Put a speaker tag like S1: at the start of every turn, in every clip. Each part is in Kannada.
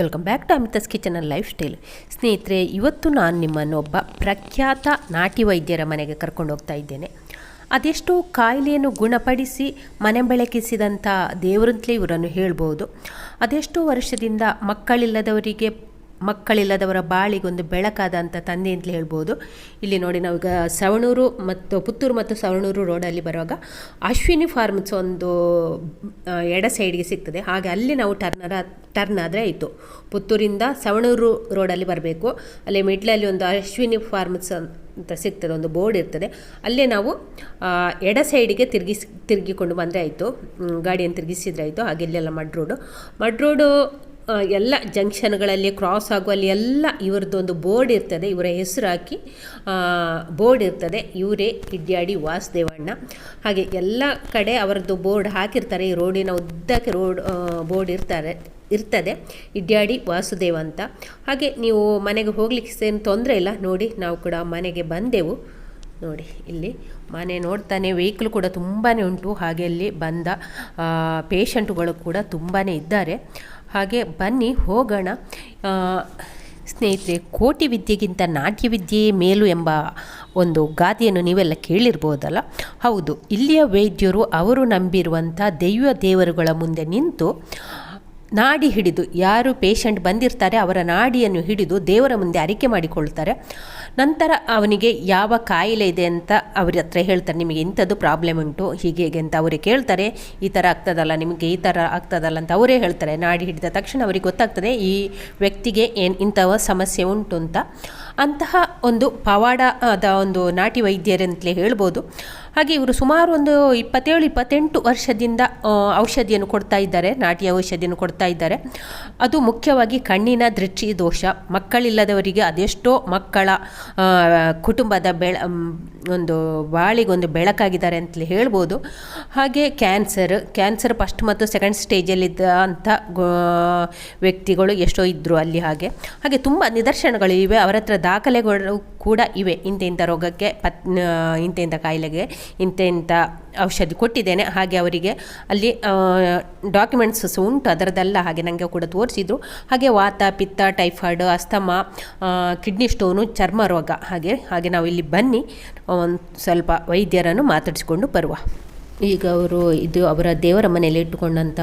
S1: Welcome back to Amitha's kitchen life style ಸ್ನೇಹಿತರೆ, ಇವತ್ತು ನಾನು ನಿಮ್ಮನ್ನು ಒಬ್ಬ ಪ್ರಖ್ಯಾತ ನಾಟಿ ವೈದ್ಯರ ಮನೆಗೆ ಕರ್ಕೊಂಡು ಹೋಗ್ತಾ ಇದ್ದೇನೆ. ಅದೆಷ್ಟೋ ಕಾಯಿಲೆಯನ್ನು ಗುಣಪಡಿಸಿ ಮನೆ ಬೆಳಕಿಸಿದಂಥ ದೇವರಂತಲೇ ಇವರನ್ನು ಹೇಳ್ಬೋದು ಅದೆಷ್ಟೋ ವರ್ಷದಿಂದ ಮಕ್ಕಳಿಲ್ಲದವರಿಗೆ ಮಕ್ಕಳಿಲ್ಲದವರ ಬಾಳಿಗೊಂದು ಬೆಳಕಾದಂಥ ತಂದೆ ಅಂತಲೇ ಹೇಳ್ಬೋದು. ಇಲ್ಲಿ ನೋಡಿ ನಾವೀಗ ಸವಣೂರು ಮತ್ತು ಪುತ್ತೂರು ಮತ್ತು ಸವಣೂರು ರೋಡಲ್ಲಿ ಬರುವಾಗ ಅಶ್ವಿನಿ ಫಾರ್ಮ್ಸ್ ಒಂದು ಎಡ ಸೈಡ್ಗೆ ಸಿಗ್ತದೆ. ಹಾಗೆ ಅಲ್ಲಿ ನಾವು ಟರ್ನರ ಟರ್ನ್ ಆದರೆ ಆಯಿತು. ಪುತ್ತೂರಿಂದ ಸವಣೂರು ರೋಡಲ್ಲಿ ಬರಬೇಕು. ಅಲ್ಲಿ ಮಿಡ್ಲಲ್ಲಿ ಒಂದು ಅಶ್ವಿನಿ ಫಾರ್ಮ್ಸ್ ಅಂತ ಸಿಗ್ತದೆ, ಒಂದು ಬೋರ್ಡ್ ಇರ್ತದೆ. ಅಲ್ಲೇ ನಾವು ಎಡ ಸೈಡಿಗೆ ತಿರುಗಿಸ್ ತಿರುಗಿಕೊಂಡು ಬಂದರೆ ಆಯಿತು. ಗಾಡಿಯನ್ನು ತಿರುಗಿಸಿದ್ರೆ ಆಯಿತು. ಹಾಗೆ ಇಲ್ಲೆಲ್ಲ ಮಡ್ ರೋಡು ಮಡ್ ರೋಡು ಎಲ್ಲ ಜಂಕ್ಷನ್ಗಳಲ್ಲಿ ಕ್ರಾಸ್ ಆಗುವಲ್ಲಿ ಎಲ್ಲ ಇವ್ರದ್ದೊಂದು ಬೋರ್ಡ್ ಇರ್ತದೆ, ಇವರ ಹೆಸರು ಹಾಕಿ ಬೋರ್ಡ್ ಇರ್ತದೆ, ಇವರೇ ಇಡ್ಯಾಡಿ ವಾಸುದೇವಣ್ಣ. ಹಾಗೆ ಎಲ್ಲ ಕಡೆ ಅವರದ್ದು ಬೋರ್ಡ್ ಹಾಕಿರ್ತಾರೆ, ಈ ರೋಡಿನ ಉದ್ದಕ್ಕೆ ರೋಡ್ ಬೋರ್ಡ್ ಇರ್ತಾರೆ, ಇರ್ತದೆ, ಇಡ್ಯಾಡಿ ವಾಸುದೇವ ಅಂತ. ಹಾಗೆ ನೀವು ಮನೆಗೆ ಹೋಗ್ಲಿಕ್ಕೆ ಏನು ತೊಂದರೆ ಇಲ್ಲ, ನೋಡಿ ನಾವು ಕೂಡ ಮನೆಗೆ ಬಂದೆವು. ನೋಡಿ ಇಲ್ಲಿ ಮನೆ ನೋಡ್ತಾನೆ ವೆಹಿಕಲ್ ಕೂಡ ತುಂಬಾ ಉಂಟು. ಹಾಗೆ ಅಲ್ಲಿ ಬಂದ ಪೇಷಂಟುಗಳು ಕೂಡ ತುಂಬಾ ಇದ್ದಾರೆ. ಹಾಗೆ ಬನ್ನಿ, ಹೋಗೋಣ. ಸ್ನೇಹಿತರೆ, ಕೋಟಿ ವಿದ್ಯೆಗಿಂತ ನಾಟ್ಯ ವಿದ್ಯೆಯೇ ಮೇಲು ಎಂಬ ಒಂದು ಗಾದೆಯನ್ನು ನೀವೆಲ್ಲ ಕೇಳಿರ್ಬೋದಲ್ಲ? ಹೌದು, ಇಲ್ಲಿಯ ವೈದ್ಯರು ಅವರು ನಂಬಿರುವಂಥ ದೈವ ದೇವರುಗಳ ಮುಂದೆ ನಿಂತು ನಾಡಿ ಹಿಡಿದು ಯಾರು ಪೇಷಂಟ್ ಬಂದಿರ್ತಾರೆ ಅವರ ನಾಡಿಯನ್ನು ಹಿಡಿದು ದೇವರ ಮುಂದೆ ಅರಿಕೆ ಮಾಡಿಕೊಳ್ತಾರೆ. ನಂತರ ಅವನಿಗೆ ಯಾವ ಕಾಯಿಲೆ ಇದೆ ಅಂತ ಅವ್ರ ಹತ್ರ ಹೇಳ್ತಾರೆ. ನಿಮಗೆ ಇಂಥದ್ದು ಪ್ರಾಬ್ಲಮ್ ಉಂಟು. ಹೀಗೆ ಹೀಗೆ ಅಂತ ಅವರೇ ಕೇಳ್ತಾರೆ. ಈ ಥರ ಆಗ್ತದಲ್ಲ, ನಿಮಗೆ ಈ ಥರ ಆಗ್ತದಲ್ಲ ಅಂತ ಅವರೇ ಹೇಳ್ತಾರೆ. ನಾಡಿ ಹಿಡಿದ ತಕ್ಷಣ ಅವರಿಗೆ ಗೊತ್ತಾಗ್ತದೆ, ಈ ವ್ಯಕ್ತಿಗೆ ಏನು ಇಂಥವ ಸಮಸ್ಯೆ ಉಂಟು ಅಂತ. ಅಂತಹ ಒಂದು ಪವಾಡ ಆದ ಒಂದು ನಾಟಿ ವೈದ್ಯರಂತಲೇ ಹೇಳ್ಬೋದು. ಹಾಗೆ ಇವರು ಸುಮಾರು ಒಂದು ಇಪ್ಪತ್ತೇಳು, ಇಪ್ಪತ್ತೆಂಟು ವರ್ಷದಿಂದ ಔಷಧಿಯನ್ನು ಕೊಡ್ತಾ ಇದ್ದಾರೆ, ನಾಟಿ ಔಷಧಿಯನ್ನು ಕೊಡ್ತಾ ಇದ್ದಾರೆ. ಅದು ಮುಖ್ಯವಾಗಿ ಕಣ್ಣಿನ ದೃಷ್ಟಿ ದೋಷ. ಮಕ್ಕಳಿಲ್ಲದವರಿಗೆ ಅದೆಷ್ಟೋ ಮಕ್ಕಳ ಕುಟುಂಬದ ಬೆಳ ಒಂದು ಬಾಳಿಗೊಂದು ಬೆಳಕಾಗಿದ್ದಾರೆ ಅಂತಲೇ ಹೇಳ್ಬೋದು. ಹಾಗೆ ಕ್ಯಾನ್ಸರ್ ಕ್ಯಾನ್ಸರ್ ಫಸ್ಟ್ ಮತ್ತು ಸೆಕೆಂಡ್ ಸ್ಟೇಜಲ್ಲಿದ್ದ ಅಂಥ ವ್ಯಕ್ತಿಗಳು ಎಷ್ಟೋ ಇದ್ದರು ಅಲ್ಲಿ ಹಾಗೆ. ಹಾಗೆ ತುಂಬ ನಿದರ್ಶನಗಳು ಇವೆ ಅವರ ಹತ್ರ ದಾಖಲೆಗಳು ಕೂಡ ಇವೆ. ಇಂಥ ರೋಗಕ್ಕೆ ಪತ್ ಇಂಥ ಕಾಯಿಲೆಗೆ ಇಂಥ ಔಷಧಿ ಕೊಟ್ಟಿದ್ದೇನೆ. ಹಾಗೆ ಅವರಿಗೆ ಅಲ್ಲಿ ಡಾಕ್ಯುಮೆಂಟ್ಸ್ ಸಹ ಉಂಟು. ಅದರದೆಲ್ಲ ಹಾಗೆ ನನಗೆ ಕೂಡ ತೋರಿಸಿದ್ರು. ಹಾಗೆ ವಾತ, ಪಿತ್ತ ಟೈಫಾಯ್ಡ್ ಅಸ್ತಮ ಕಿಡ್ನಿ ಸ್ಟೋನು ಚರ್ಮ ರೋಗ. ಹಾಗೆ ಹಾಗೆ ನಾವು ಇಲ್ಲಿ ಬನ್ನಿ. ಒಂದು ಸ್ವಲ್ಪ ವೈದ್ಯರನ್ನು ಮಾತಾಡಿಸಿಕೊಂಡು ಬರುವ. ಈಗ ಅವರು ಇದು ಅವರ ದೇವರ ಮನೆಯಲ್ಲಿ ಇಟ್ಟುಕೊಂಡಂಥ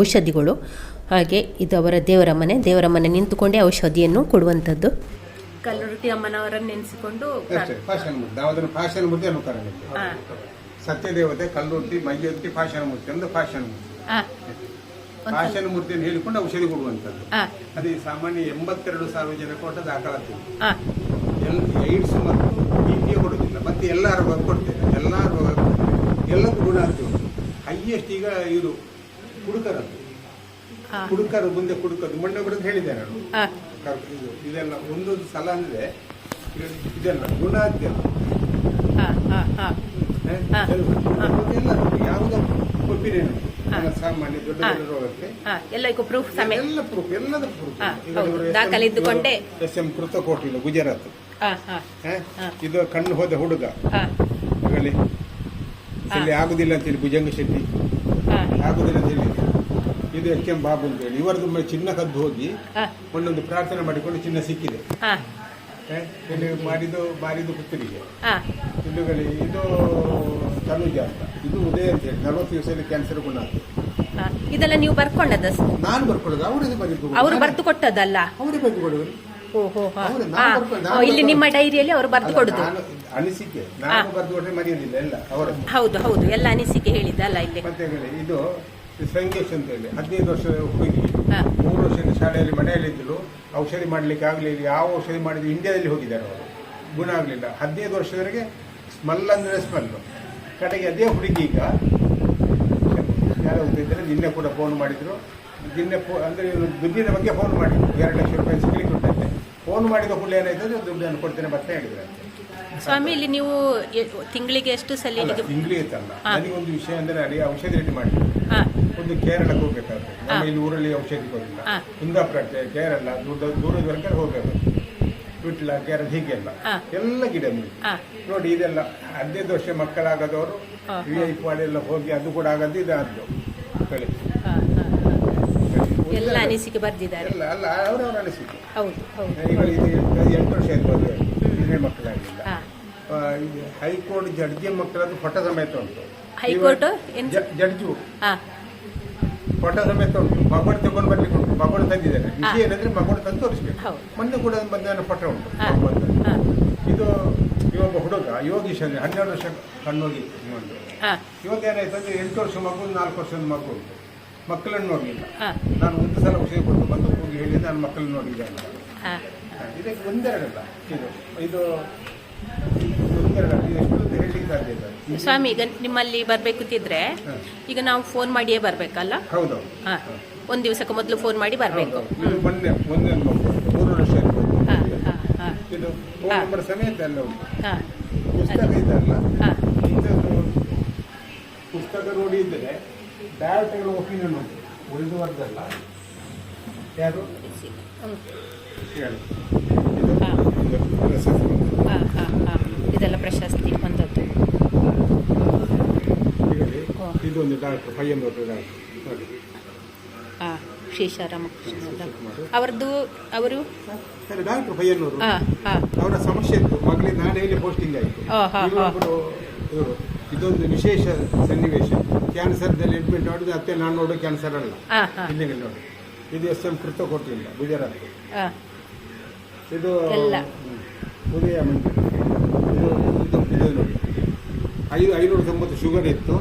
S1: ಔಷಧಿಗಳು. ಹಾಗೆ ಇದು ಅವರ ದೇವರ ಮನೆ. ದೇವರ ಮನೆ ನಿಂತುಕೊಂಡೇ ಔಷಧಿಯನ್ನು ಕೊಡುವಂಥದ್ದು. ಕಲ್ಲುರುಟಿ ಅಮ್ಮನವರನ್ನು ನೆನೆಸಿಕೊಂಡು
S2: ಅಷ್ಟೇ ಪಾಷಾಣ ಮೂರ್ತಿ. ನಾವು ಅದನ್ನು ಪಾಷಾಣ ಮೂರ್ತಿ ಅನ್ನುತ್ತಾರೆ ನಮಗೆ ಸತ್ಯದೇವತೆ ಕಲ್ಲುರ್ತಿ ಮೈಯೊತ್ತಿ ಪಾಷಾಣ ಮೂರ್ತಿ ಒಂದು ಪಾಷಾಣ ಮೂರ್ತಿ. ಪಾಷಾಣ ಮೂರ್ತಿಯನ್ನು ಹೇಳಿಕೊಂಡು ಔಷಧಿ ಕೊಡುವಂಥದ್ದು. ಅದೇ ಸಾಮಾನ್ಯ ಎಂಬತ್ತೆರಡು ಸಾವಿರ ಜನ ಕೊಟ್ಟ ದಾಖಲಾತಿ. ಎಲ್ ಏಡ್ಸ್ ಮತ್ತು ಬಿ ಪಿ ಕೊಡುವುದಿಲ್ಲ. ಮತ್ತೆ ಎಲ್ಲ ರೋಗ ಕೊಡ್ತೇವೆ. ಎಲ್ಲ ರೋಗ ಎಲ್ಲಕ್ಕೂ ಗುಣ ಆಗ್ತದೆ ಹೈಯೆಸ್ಟ್ ಈಗ ಇದು ಕುಡುಕರದ್ದು. ಕುಡುಕರು ಮುಂದೆ ಕುಡುಕರು ಮೊನ್ನೆ ಕೂಡ ಹೇಳಿದ್ದಾರೆ. ನಾನು ಕರ್- ಇದು ಇದೆಲ್ಲ ಒಂದೊಂದು ಸಲ ಅಂದ್ರೆ ಇದು- ಇದೆಲ್ಲ ಗುಣ ಅದೆಲ್ಲ ಎಲ್ಲ ಯಾವುದೋ ಒಪಿನಿಯನ್ ಸಾಮಾನ್ಯ ದೊಡ್ಡ ದೊಡ್ಡ ರೋಗಕ್ಕೆ.
S1: ಎಲ್ಲ ಪ್ರೂಫ್ ಸಮೇತ.
S2: ಎಲ್ಲ ಪ್ರೂಫ್ ಎಲ್ಲದ ಪ್ರೂಫ್.
S1: ದಾಖಲೆ ಇದ್ದುಕೊಂಡೇ.
S2: ಎಸ್ ಎಂ ಕೃತಕೋಟಿಲು ಗುಜರಾತ್? ಇದು ಕಣ್ಣು ಹೋದ ಹುಡುಗ. ಆಗಲಿ ಇಲ್ಲಿ ಆಗುದಿಲ್ಲ ಅಂತೇಳಿ ಭುಜಂಗ ಶೆಟ್ಟಿ. ಆಗುದಿಲ್ಲ ಅಂತ ಹೇಳಿ. ಇದು ಎಚ್ ಎಂ ಬಾಬು ಅಂತ ಹೇಳಿ. ಇವರದ್ದು ಮ- ಚಿನ್ನ ಕದ್ದು ಹೋಗಿ
S1: ಹಾ,
S2: ಒಂದೊಂದು ಪ್ರಾರ್ಥನೆ ಮಾಡಿಕೊಂಡು ಚಿನ್ನ ಸಿಕ್ಕಿದೆ.
S1: ಹಾ?
S2: ಇಲ್ಲಿ ಮಾಡಿದ್ದು ಮಾರಿದ್ದು ಪುತ್ತೂರಿಗೆ
S1: ಹಾ,
S2: ಇದು ತನುಜ ಅಂತ. ಇದು ಉದಯ ಅಂತ ಹೇಳಿ. ನಲವತ್ತು ದಿವಸದಲ್ಲಿ ಕ್ಯಾನ್ಸರ್ ಗುಣ ಆಯ್ತು.
S1: ಹಾ. ಇದೆಲ್ಲ ನೀವು ಬರ್ಕೊಂಡದ?
S2: ನಾನು ಬರ್ಕೊಳ್ಳೋದು. ಅವರೇ ಬರೆದು
S1: ಅವರು ಬರ್ದು ಕೊಟ್ಟದಲ್ಲ?
S2: ಅವರೇ ಬರೆದು ಕೊಡುವರು
S1: ಓಹೋ ಹಾ.
S2: ಹೌದು, ನಾನು
S1: ಹಾ.
S2: ಬರ್ಕೊಂಡು-
S1: ಓ, ಇಲ್ಲಿ ನಿಮ್ಮ ಡೈರಿಯಲ್ಲಿ ಅವರು ಬರ್ದು ಕೊಡುದು.
S2: ನಾನು ಅನಿಸಿಕೆ. ನಾನು ಬರ್ದು ಕೊಟ್ಟರೆ ಮರೆಯೋದಿಲ್ಲ ಎಲ್ಲ. ಅವರದ್ದು.
S1: ಹೌದು ಹೌದು. ಎಲ್ಲ ಅನಿಸಿಕೆ ಹೇಳಿದ್ದಲ್ಲ ಇಲ್ಲಿ.
S2: ಮತ್ತೆ ಹೇಳಿ ಇದು ಸಂಗೇಶ್ ಅಂತ ಹೇಳಿ ಹದಿನೈದು ವರ್ಷದ ಹುಡುಗಿ ಮೂರು ವರ್ಷದ ಶಾಲೆಯಲ್ಲಿ ಮನೆಯಲ್ಲಿದ್ದಳು ಔಷಧಿ ಮಾಡಲಿಕ್ಕೆ ಆಗಲಿಲ್ಲ ಯಾವ ಔಷಧಿ ಮಾಡಿದ್ರು? ಇಂಡಿಯಾದಲ್ಲಿ ಹೋಗಿದ್ದಾರೆ ಅವರು. ಗುಣ ಆಗಲಿಲ್ಲ. ಹದಿನೈದು ವರ್ಷದವರೆಗೆ ಸ್ಮೆಲ್ ಅಂದರೆ ಸ್ಮೆಲ್ ಕಡೆಗೆ ಅದೇ ಹುಡುಗಿ ಈಗ. ಯಾರು ಇದ್ದಾರೆ ನಿನ್ನೆ ಕೂಡ ಫೋನ್ ಮಾಡಿದ್ರು. ನಿನ್ನೆ ಫೋ ಅಂದರೆ ದುಡ್ಡಿನ ಬಗ್ಗೆ ಫೋನ್ ಮಾಡಿದ್ರು. ಎರಡು ಲಕ್ಷ ರೂಪಾಯಿ ಸಿಗ್ಲಿಕ್ಕೆ ಉಂಟಂತೆ. ಫೋನ್ ಮಾಡಿದ ಹುಳ್ಳಿ ಏನಾಯ್ತದೆ? ದುಡ್ಡನ್ನು ಕೊಡ್ತೇನೆ ಬರ್ತಾ ಹೇಳಿದ್ರೆ.
S1: ಸ್ವಾಮಿ ಇಲ್ಲಿ ನೀವು ತಿಂಗಳಿಗೆ ಎಷ್ಟು ಸಲ ಇಲ್ಲಿಗೆ
S2: ತಿಂಗಳಿಗೆ
S1: ಹಾ.
S2: ನನಗೊಂದು ವಿಷಯ ಅಂದರೆ ಅಲ್ಲಿ ಔಷಧಿ ರೆಡಿ
S1: ಮಾಡಿ.
S2: ಒಂದು ಕೇರಳಕ್ಕೆ ಹೋಗ್ಬೇಕಾದ್ರೆ ನಮ್ಮ ಇಲ್ಲಿ ಊರಲ್ಲಿ ಔಷಧಿ ಕೊಡಲಿಲ್ಲ. ಕುಂದಾಪುರ ಕೇರಳ ದೂರದ ದೂರದವರೆಗೆ ಹೋಗಬೇಕು ಬಿಟ್ಲ ಕೇರಳ ಹೀಗೆಲ್ಲ ಎಲ್ಲ. ಗಿಡ ನೋಡಿ ಇದೆಲ್ಲ ಹದಿನೈದು ವರ್ಷ ಮಕ್ಕಳಾಗದವರು ವಿ ಐ ಎಲ್ಲ ಹೋಗಿ ಅದು ಕೂಡ ಆಗದ್ದು ಇದಾದ್ದು ಹೇಳಿ.
S1: ಎಲ್ಲ ಅನಿಸಿಕೆ ಬರ್ದಿದ್ದಾರೆ.
S2: ಅಲ್ಲ ಅಲ್ಲ ಅವರವರ ಅನಿಸಿಕೆ.
S1: ಹೌದು ಹೌದು.
S2: ಎಂಟು ವರ್ಷ ಆಯ್ತು. ಮದುವೆ ಮಕ್ಕಳಾಗಿಲ್ಲ. ಹೈಕೋರ್ಟ್ ಜಡ್ಜಿ ಮಕ್ಕಳದ್ದು ಪಟ್ಟ ಸಮೇತ ಉಂಟು.
S1: High court
S2: judge. ಪಟ್ಟ ಸಮೇತ ಉಂಟು. ಮಗಳು ತಗೊಂಡು ಬರ್ಲಿಕ್ಕೆ ಉಂಟು. ಮಗಳು ತಂದಿದ್ದಾರೆ. ವಿಷಯ ಏನಂದ್ರೆ ಮಗಳು ತಂದು ತೋರಿಸ್ಬೇಕು. ಮೊನ್ನೆ ಕೂಡ ಮಧ್ಯಾಹ್ನ ಪಟ್ಟ ಉಂಟು. ಇದು ಇವಾಗ ಹುಡುಗ ಯೋಗೀಶ್ ಅಂದ್ರೆ ಹನ್ನೆರಡು ವರ್ಷ ಕಣ್ಣೋಗಿ ಇವಾಗ ಏನಾಯ್ತು ಅಂದ್ರೆ ಎಂಟು ವರ್ಷ ಮಗು ನಾಲ್ಕು ವರ್ಷದ ಮಗು ಉಂಟು. ಮಕ್ಕಳನ್ನು ನೋಡಲಿಲ್ಲ. ನಾನು ಒಂದು ಸಲ ವಿಷಯ ಕೊಟ್ಟು ಬಂದು ಹೋಗಿ ಹೇಳಿ ನಾನು ಮಕ್ಕಳನ್ನು ನೋಡಿದ್ದೆ ಇದಕ್ಕೆ ಒಂದೆರಡಲ್ಲ. ಇದು ಇದು
S1: ಸ್ವಾಮಿ ಈಗ ನಿಮ್ಮಲ್ಲಿ ಬರಬೇಕು
S2: ಅಂತಿದ್ರೆ
S1: ಈಗ ನಾವು ಫೋನ್ ಮಾಡಿಯೇ ಬರ್ಬೇಕಲ್ಲ?
S2: ಹೌದು.
S1: ಹಾಂ. ಒಂದ್ ದಿವಸಕ್ಕೆ ಮೊದಲು ಫೋನ್ ಮಾಡಿ ಬರ್ಬೇಕು.
S2: ಮೊನ್ನೆ ಮೊನ್ನೆ ಮೂರು ವರ್ಷ.
S1: ಹಾ ಹಾ ಹಾ.
S2: ಇದು ಫೋನ್
S1: ಹಾ.
S2: ನಂಬರ್ ಸಮೇತ ಎಲ್ಲ ಉಂಟು.
S1: ಹಾ.
S2: ಪುಸ್ತಕ ಇದಲ್ಲ
S1: ಹಾ.
S2: ಇಂಥದ್ದು ಪುಸ್ತಕ ನೋಡಿ ಇದ್ದರೆ ಡೈರೆಕ್ಟ್ಗಳ ಒಪಿನಿಯನ್ ಉಂಟು. ಉಳಿದುವರ್ದಲ್ಲ ಯಾರು?
S1: ಹ್ಮ್.
S2: ಹೇಳಿ. ಇದು
S1: ಹಾ.
S2: ಇದು ಪ್ರಶಸ್ತಿ ಬಂದದ್ದು.
S1: ಹಾ ಹಾ ಹಾ ಇದೆಲ್ಲ ಪ್ರಶಸ್ತಿ ಬಂದದ್ದು
S2: ಹೇಳಿ. ಇದೊಂದು ಡಾಕ್ಟರ್ ಪಯ್ಯಂದೊಟ್ಟು ಡಾಕ್ಟರ್ ನೋಡಿ
S1: ಹಾ ಶ್ರೀ ರಾಮಕೃಷ್ಣ
S2: ಚೆಕ್
S1: ಅವರದ್ದು ಅವರು?
S2: ಸರಿ ಡಾಕ್ಟರ್
S1: ಹಾ
S2: ಅವರ ಸಮಸ್ಯೆ ಇತ್ತು. ಮಗಳಿಗೆ ನಾಳೆ ಪೋಸ್ಟಿಂಗ್ ಆಯಿತು. ಇವರು. ಇದೊಂದು ವಿಶೇಷ ಸನ್ನಿವೇಶ. ಕ್ಯಾನ್ಸರ್ದಲ್ಲಿ ಅಡ್ಮಿಟ್ ಮಾಡಿದ್ರೆ ಅತ್ತೆ ನಾನು ನೋಡೋ ಕ್ಯಾನ್ಸರ್ ಅಲ್ಲ. ಇಲ್ಲಿಗೆ ನೋಡಿ. ಇದು ಎಸ್ ಎಂ ಕೃತ ಕೊಟ್ಟಿಲ್ಲ ಗುಜರಾತ್. ಇದು. ಉದಯ ಇದು ಇದು ಇದು ನೋಡಿ. ಐದು ಐನೂರ ತೊಂಬತ್ತು ಶುಗರ್ ಇತ್ತು.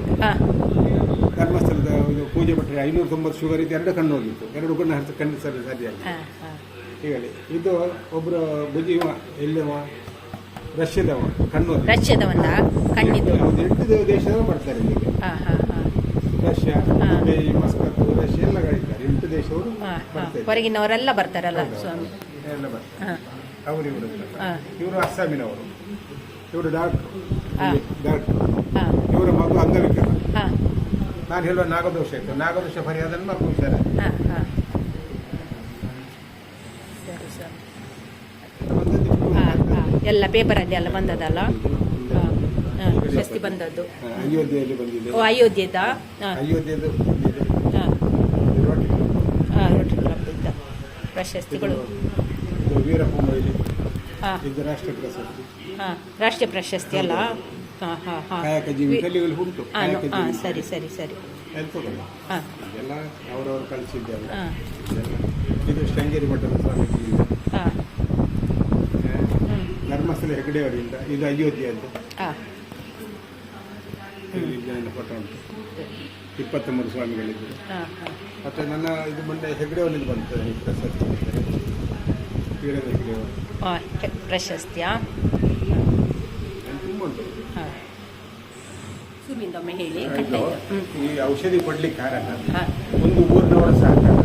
S2: ಧರ್ಮಸ್ಥಳದ ಇದು ಪೂಜೆ ಭಟ್ರೆ ಐನೂರ ತೊಂಬತ್ತು ಶುಗರ್ ಇದೆ ಎರಡು ಕಣ್ಣು ಹೋಗಿತ್ತು ಎರಡು ಕಣ್ಣು ಹರಿಸ ಕಣ್ಣು ಸರಿ ಸರಿಯಾಗಿ ಹೇಳಿ ಇದು ಒಬ್ಬರು ಬುಜಿವ ಎಲ್ಲವ ರಷ್ಯಾದವ ಕಣ್ಣು.
S1: ರಷ್ಯಾದವಂದ ಕಣ್ಣಿದ್ದು.
S2: ಎಂಟು ದೇಶದವ ಬರ್ತಾರೆ ಇಲ್ಲಿಗೆ ರಷ್ಯಾ. ದುಬೈ ಮಸ್ಕತ್ ರಷ್ಯಾ ಎಲ್ಲ ಗಳಿದ್ದಾರೆ ಎಂಟು ದೇಶವರು
S1: ಹೊರಗಿನವರೆಲ್ಲ ಬರ್ತಾರಲ್ಲ ಸ್ವಾಮಿ?
S2: ಎಲ್ಲ ಬರ್ತಾರೆ. ಅವರು ಇವರು ಇವರು ಅಸ್ಸಾಮಿನವರು. ಇವರು ಡಾಕ್ಟರ್. ಡಾಕ್ಟರ್. ಇವರ ಮಗು ಅಂಗವಿಕಲ.
S1: ಹಾ.
S2: ನಾನು ಹೇಳುವ ನಾಗದೋಷ ಇತ್ತು. ನಾಗದೋಷ ಪರಿಹಾರ ಮಾಡ್ಕೊಂಡಿದ್ದಾರೆ ಹುಷಾರ
S1: ಹಾ ಹಾ. ಸರಿ ಸರ್. ಹಾ ಹಾ. ಎಲ್ಲ ಪೇಪರಲ್ಲಿ ಎಲ್ಲ ಬಂದದಲ್ಲ? ಪ್ರಶಸ್ತಿ ಬಂದದ್ದು.
S2: ಅಯೋಧ್ಯೆಯಲ್ಲಿ ಬಂದಿದೆ.
S1: ಓ ಅಯೋಧ್ಯದ?
S2: ಅಯೋಧ್ಯೆದು ಬಂದಿದೆ.
S1: ಹಾ.
S2: ಇದು ರೋಟಿ
S1: ಹಾ ರೋಟರಿ ಪ್ರಶಸ್ತಿಗಳು.
S2: ವೀರಪ್ಪ ಮೊಯ್ಲಿ.
S1: ಹಾ.
S2: ಇದು ರಾಷ್ಟ್ರ ಪ್ರಶಸ್ತಿ.
S1: ಹಾ ರಾಷ್ಟ್ರೀಯ ಪ್ರಶಸ್ತಿ ಅಲ್ಲ? ಹಾ ಹಾ ಹಾ.
S2: ಕಾಯಕ ಇವರು ಉಂಟು
S1: ಹಾ
S2: ಕಾಯಕ
S1: ಹಾ
S2: ಜೀವಿತ
S1: ಸರಿ ಸರಿ ಸರಿ.
S2: ಎಂತದಲ್ಲ?
S1: ಹಾ.
S2: ಇದೆಲ್ಲ ಅವರವರು ಕಳಿಸಿದ್ದೆಲ್ಲ
S1: ಹಾ.
S2: ಇದು ಶೃಂಗೇರಿ ಮಠದ ಸ್ವಾಮೀಜಿ
S1: ಹಾ.
S2: ಧರ್ಮಸ್ಥಳ ಹೆಗಡೆಯವರಿಂದ ಇದು ಅಯೋಧ್ಯೆಯದ್ದು
S1: ಹಾ.
S2: ಇಲ್ಲಿ ಫೋಟೋ ಉಂಟು. ಇಪ್ಪತ್ತೊಂಬತ್ತು ಸ್ವಾಮಿಗಳಿದ್ದು.
S1: ಹಾ ಹಾ.
S2: ಮತ್ತೆ ನನ್ನ ಇದು ಮೊನ್ನೆ ಹೆಗಡೆಯವರಿಂದ ಬಂತು ಪ್ರಶಸ್ತಿ. ವೀರೇಂದ್ರ ಹೆಗಡೆಯವರು.
S1: ಪ್ರಶಸ್ತಿಯಾ?
S2: ತುಂಬ ಉಂಟು.
S1: ಹೇಳಿ
S2: ಈ ಔಷಧಿ ಕೊಡ್ಲಿಕ್ಕೆ ಕಾರಣ ಒಂದು ಊರಿನವರ ಸಹಕಾರ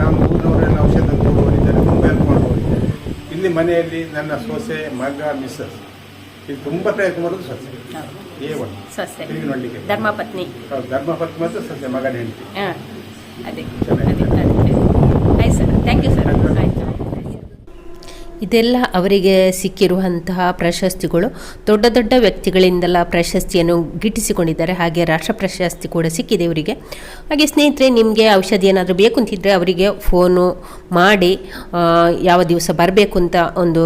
S2: ನಾವು ಊರಿನವರೆಲ್ಲ ಔಷಧ ಕೊಡುವವರಿದ್ದಾರೆ ತುಂಬ ಹೆಲ್ಪ್ ಮಾಡುವವರಿದ್ದಾರೆ ಇಲ್ಲಿ ಮನೆಯಲ್ಲಿ ನನ್ನ ಸೊಸೆ ಮಗ ಮಿಸ್ಸಸ್. ಇದು ತುಂಬ ಪ್ರಯತ್ನ ಮಾಡೋದು
S1: ಸಸ್ಯ.
S2: ಏ ಒನ್
S1: ಸೊಸೆ.
S2: ತಿರುಗಿ ನೋಡ್ಲಿಕ್ಕೆ.
S1: ಧರ್ಮಪತ್ನಿ.
S2: ಹೌದು ಧರ್ಮಪತ್ನಿ ಮತ್ತು ಸೊಸೆ ಮಗನ ಹೆಂಡತಿ.
S1: ಹಾ. ಅದೇ. ಥ್ಯಾಂಕ್ ಯು ಸರ್ ಇದೆಲ್ಲ ಅವರಿಗೆ ಸಿಕ್ಕಿರುವಂತಹ ಪ್ರಶಸ್ತಿಗಳು. ದೊಡ್ಡ ದೊಡ್ಡ ವ್ಯಕ್ತಿಗಳಿಂದೆಲ್ಲ ಪ್ರಶಸ್ತಿಯನ್ನು ಗಿಟ್ಟಿಸಿಕೊಂಡಿದ್ದಾರೆ. ಹಾಗೆ ರಾಷ್ಟ್ರ ಪ್ರಶಸ್ತಿ ಕೂಡ ಸಿಕ್ಕಿದೆ ಇವರಿಗೆ. ಹಾಗೆ ಸ್ನೇಹಿತರೆ, ನಿಮಗೆ ಔಷಧಿ ಏನಾದರೂ ಬೇಕು ಅಂತಿದ್ದರೆ ಅವರಿಗೆ ಫೋನು ಮಾಡಿ ಯಾವ ದಿವಸ ಬರಬೇಕು ಅಂತ ಒಂದು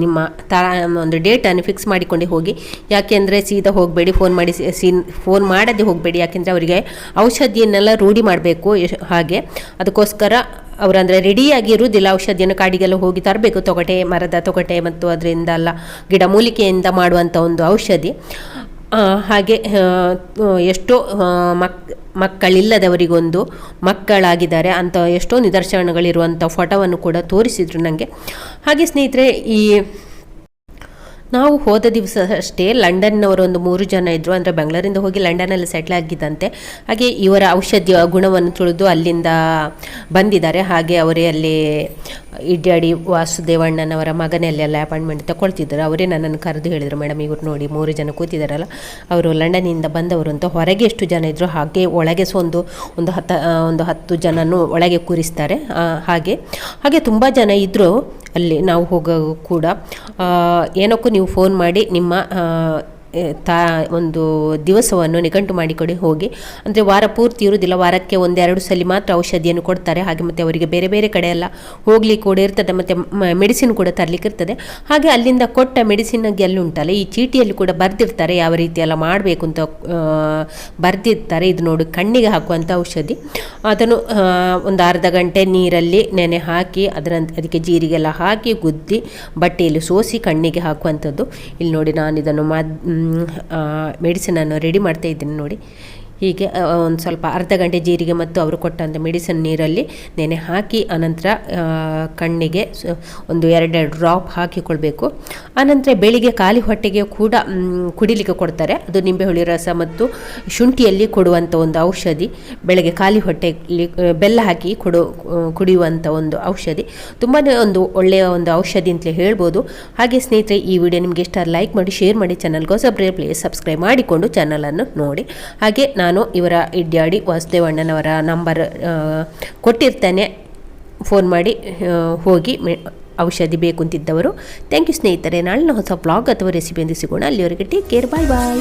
S1: ನಿಮ್ಮ ತಾ ಒಂದು ಡೇಟನ್ನು ಫಿಕ್ಸ್ ಮಾಡಿಕೊಂಡು ಹೋಗಿ. ಯಾಕೆಂದರೆ ಸೀದಾ ಹೋಗಬೇಡಿ, ಫೋನ್ ಮಾಡಿ ಸೀನ್ ಫೋನ್ ಮಾಡದೆ ಹೋಗಬೇಡಿ. ಯಾಕೆಂದರೆ ಅವರಿಗೆ ಔಷಧಿಯನ್ನೆಲ್ಲ ರೂಢಿ ಮಾಡಬೇಕು. ಹಾಗೆ ಅದಕ್ಕೋಸ್ಕರ ಅವರಂದರೆ ರೆಡಿಯಾಗಿ ಇರುವುದಿಲ್ಲ, ಔಷಧಿಯನ್ನು ಕಾಡಿಗೆಲ್ಲ ಹೋಗಿ ತರಬೇಕು, ತೊಗಟೆ, ಮರದ ತೊಗಟೆ ಮತ್ತು ಅದರಿಂದ ಎಲ್ಲ ಗಿಡ ಮೂಲಿಕೆಯಿಂದ ಮಾಡುವಂಥ ಒಂದು ಔಷಧಿ. ಹಾಗೆ ಎಷ್ಟೋ ಮಕ್, ಮಕ್ಕಳಿಲ್ಲದವರಿಗೊಂದು ಮಕ್ಕಳಾಗಿದ್ದಾರೆ, ಅಂತ ಎಷ್ಟೋ ನಿದರ್ಶನಗಳಿರುವಂಥ ಫೋಟೋವನ್ನು ಕೂಡ ತೋರಿಸಿದ್ರು ನನಗೆ ಹಾಗೆ ಸ್ನೇಹಿತರೆ, ಈ ನಾವು ಹೋದ ದಿವಸ ಅಷ್ಟೇ ಲಂಡನ್ನವರು ಒಂದು ಮೂರು ಜನ ಇದ್ದರು ಅಂದರೆ ಬೆಂಗಳೂರಿಂದ ಹೋಗಿ ಲಂಡನಲ್ಲಿ ಸೆಟ್ಲ್ ಆಗಿದ್ದಂತೆ. ಹಾಗೆ ಇವರ ಔಷಧಿಯ ಗುಣವನ್ನು ತುಳಿದು ಅಲ್ಲಿಂದ ಬಂದಿದ್ದಾರೆ. ಹಾಗೆ ಅವರೇ ಅಲ್ಲಿ ಇಡ್ಯಾಡಿ ವಾಸುದೇವಣ್ಣನವರ ಮಗನಲ್ಲೆಲ್ಲ ಅಪಾಯಿಂಟ್ಮೆಂಟ್ ತಗೊಳ್ತಿದ್ದಾರೆ ಅವರೇ ನನ್ನನ್ನು ಕರೆದು ಹೇಳಿದರು, ಮೇಡಮ್, ಇವರು ನೋಡಿ ಮೂರು ಜನ ಕೂತಿದ್ದಾರಲ್ಲ ಅವರು ಲಂಡನ್ನಿಂದ ಬಂದವರು ಅಂತ. ಹೊರಗೆ ಎಷ್ಟು ಜನ ಇದ್ದರು ಹಾಗೆ ಒಳಗೆ ಸಹ ಒಂದು ಒಂದು ಹತ್ತು ಒಂದು ಹತ್ತು ಜನನೂ ಒಳಗೆ ಕೂರಿಸ್ತಾರೆ. ಹಾಗೆ ಹಾಗೆ ತುಂಬ ಜನ ಇದ್ದರು ಅಲ್ಲಿ ನಾವು ಹೋಗೋ ಕೂಡ. ಏನಕ್ಕೂ ನೀವು ಫೋನ್ ಮಾಡಿ ನಿಮ್ಮ ತಾ, ಒಂದು ದಿವಸವನ್ನು ನಿಘಂಟು ಮಾಡಿಕೊಡಿ, ಹೋಗಿ. ಅಂದರೆ ವಾರ ಪೂರ್ತಿ ಇರುವುದಿಲ್ಲ, ವಾರಕ್ಕೆ ಒಂದೆರಡು ಸಲ ಮಾತ್ರ ಔಷಧಿಯನ್ನು ಕೊಡ್ತಾರೆ. ಹಾಗೆ ಮತ್ತು ಅವರಿಗೆ ಬೇರೆ ಬೇರೆ ಕಡೆ ಎಲ್ಲ ಹೋಗ್ಲಿಕ್ಕೆ ಕೂಡ ಇರ್ತದೆ, ಮತ್ತು ಮೆಡಿಸಿನ್ ಕೂಡ ತರಲಿಕ್ಕೆ ಇರ್ತದೆ. ಹಾಗೆ ಅಲ್ಲಿಂದ ಕೊಟ್ಟ ಮೆಡಿಸಿನ್ ಎಲ್ಲ ಉಂಟಲ್ಲ, ಈ ಚೀಟಿಯಲ್ಲಿ ಕೂಡ ಬರೆದಿರ್ತಾರೆ, ಯಾವ ರೀತಿ ಎಲ್ಲ ಮಾಡಬೇಕು ಅಂತ ಬರೆದಿರ್ತಾರೆ. ಇದು ನೋಡಿ ಕಣ್ಣಿಗೆ ಹಾಕುವಂಥ ಔಷಧಿ. ಅದನ್ನು ಒಂದು ಅರ್ಧ ಗಂಟೆ ನೀರಲ್ಲಿ ನೆನೆ ಹಾಕಿ, ಅದರ ಅದಕ್ಕೆ ಜೀರಿಗೆಲ್ಲ ಹಾಕಿ, ಗುದ್ದಿ ಬಟ್ಟೆಯಲ್ಲಿ ಸೋಸಿ ಕಣ್ಣಿಗೆ ಹಾಕುವಂಥದ್ದು. ಇಲ್ಲಿ ನೋಡಿ ನಾನು ಇದನ್ನು ಮದ್ ಮೆಡಿಸಿನನ್ನು ರೆಡಿ ಮಾಡ್ತಾ ಇದ್ದೀನಿ ನೋಡಿ. ಹೀಗೆ ಒಂದು ಸ್ವಲ್ಪ ಅರ್ಧ ಗಂಟೆ ಜೀರಿಗೆ ಮತ್ತು ಅವರು ಕೊಟ್ಟಂಥ ಮೆಡಿಸಿನ್ ನೀರಲ್ಲಿ ನೆನೆ ಹಾಕಿ, ಅನಂತರ ಕಣ್ಣಿಗೆ ಒಂದು ಎರಡೆರಡು ಡ್ರಾಪ್ ಹಾಕಿಕೊಳ್ಬೇಕು. ಆನಂತರ ಬೆಳಿಗ್ಗೆ ಖಾಲಿ ಹೊಟ್ಟೆಗೆ ಕೂಡ ಕುಡಿಲಿಕ್ಕೆ ಕೊಡ್ತಾರೆ. ಅದು ನಿಂಬೆಹುಳಿ ರಸ ಮತ್ತು ಶುಂಠಿಯಲ್ಲಿ ಕೊಡುವಂಥ ಒಂದು ಔಷಧಿ. ಬೆಳಗ್ಗೆ ಖಾಲಿ ಹೊಟ್ಟೆಯಲ್ಲಿ ಬೆಲ್ಲ ಹಾಕಿ ಕೊಡು ಕುಡಿಯುವಂಥ ಒಂದು ಔಷಧಿ. ತುಂಬಾ ಒಂದು ಒಳ್ಳೆಯ ಒಂದು ಔಷಧಿ ಅಂತಲೇ ಹೇಳ್ಬೋದು. ಹಾಗೆ ಸ್ನೇಹಿತರೆ, ಈ ವಿಡಿಯೋ ನಿಮಗೆ ಇಷ್ಟ ಲೈಕ್ ಮಾಡಿ, ಶೇರ್ ಮಾಡಿ, ಚಾನಲ್ಗೆ ಪ್ಲೇಸ್ ಸಬ್ಸ್ಕ್ರೈಬ್ ಮಾಡಿಕೊಂಡು ಚಾನಲನ್ನು ನೋಡಿ. ಹಾಗೆ ನಾನು ಇವರ ಇಡ್ಯಾಡಿ ವಾಸುದೇವಣ್ಣನವರ ನಂಬರ್ ಕೊಟ್ಟಿರ್ತೇನೆ. ಫೋನ್ ಮಾಡಿ ಹೋಗಿ ಔಷಧಿ ಬೇಕು ಅಂತಿದ್ದವರು. ಥ್ಯಾಂಕ್ ಯು ಸ್ನೇಹಿತರೆ, ನಾಳಿನ ಹೊಸ ಬ್ಲಾಗ್ ಅಥವಾ ರೆಸಿಪಿಯೊಂದಿಗೆ ಸಿಗೋಣ. ಅಲ್ಲಿವರೆಗೆ ಟೇಕ್ ಕೇರ್ ಬಾಯ್ ಬಾಯ್